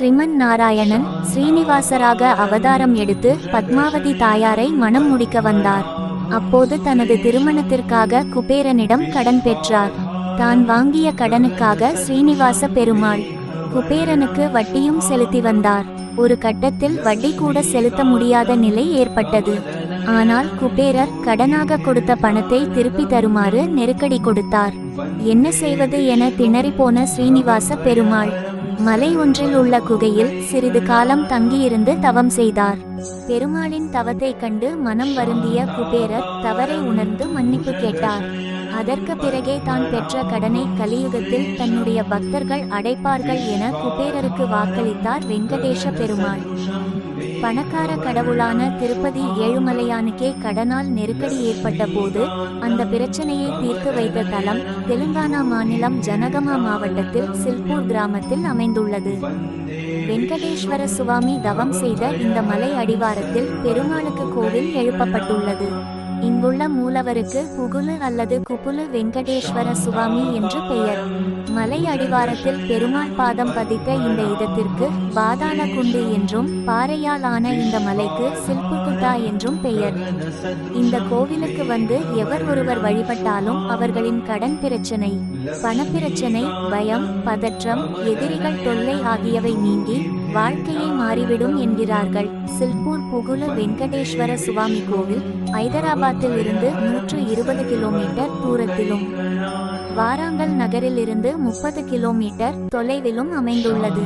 ஸ்ரீமன் நாராயணன் ஸ்ரீனிவாசராக அவதாரம் எடுத்து பத்மாவதி தாயாரை மணம் முடிக்க வந்தார். அப்போது தனது திருமணத்திற்காக குபேரனிடம் கடன் பெற்றார். தான் வாங்கிய கடனுக்காக ஸ்ரீனிவாச பெருமாள் குபேரனுக்கு வட்டியும் செலுத்தி வந்தார். ஒரு கட்டத்தில் வட்டி கூட செலுத்த முடியாத நிலை ஏற்பட்டது. ஆனால் குபேரர் கடனாக கொடுத்த பணத்தை திருப்பி தருமாறு நெருக்கடி கொடுத்தார். என்ன செய்வது என திணறிப்போன ஸ்ரீனிவாச பெருமாள் மலை ஒன்றில் உள்ள குகையில் சிறிது காலம் தங்கியிருந்து தவம் செய்தார். பெருமாளின் தவத்தைக் கண்டு மனம் வருந்திய குபேரர் தவறை உணர்ந்து மன்னிப்பு கேட்டார். அதற்கு பிறகே தான் பெற்ற கடனை கலியுகத்தில் தன்னுடைய பக்தர்கள் அடைப்பார்கள் என குபேரருக்கு வாக்களித்தார் வெங்கடேஷ பெருமாள். பணக்கார கடவுளான திருப்பதி ஏழுமலையானுக்கே கடனால் நெருக்கடி ஏற்பட்ட போது அந்த பிரச்சனையை தீர்த்து வைத்த தலம் தெலுங்கானா மாநிலம் ஜனகமா மாவட்டத்தில் சில்பூர் கிராமத்தில் அமைந்துள்ளது. வெங்கடேஸ்வர சுவாமி தவம் செய்த இந்த மலை அடிவாரத்தில் பெருமாளுக்கு கோவில் எழுப்பப்பட்டுள்ளது. இங்குள்ள மூலவருக்கு புகுலு அல்லது குபுலு வெங்கடேஸ்வர சுவாமி என்று பெயர். மலை அடிவாரத்தில் பெருமாள் பாதம் பதித்த இந்த இடத்திற்கு பாதாள குண்டு என்றும் பாறையால் ஆன இந்த மலைக்கு சில்புகுட்டா என்றும் பெயர். இந்த கோவிலுக்கு வந்து எவர் ஒருவர் வழிபட்டாலும் அவர்களின் கடன் பிரச்சனை. பணப்பிரச்சனை பயம் பதற்றம் எதிரிகள் தொல்லை ஆகியவை நீங்கி வாழ்க்கையை மாறிவிடும் என்கிறார்கள். சில்பூர் புகுல வெங்கடேஸ்வர சுவாமி கோவில் ஐதராபாத்தில் இருந்து நூற்று இருபது கிலோமீட்டர் தூரத்திலும். வாராங்கல் நகரிலிருந்து முப்பது கிலோமீட்டர் தொலைவிலும் அமைந்துள்ளது.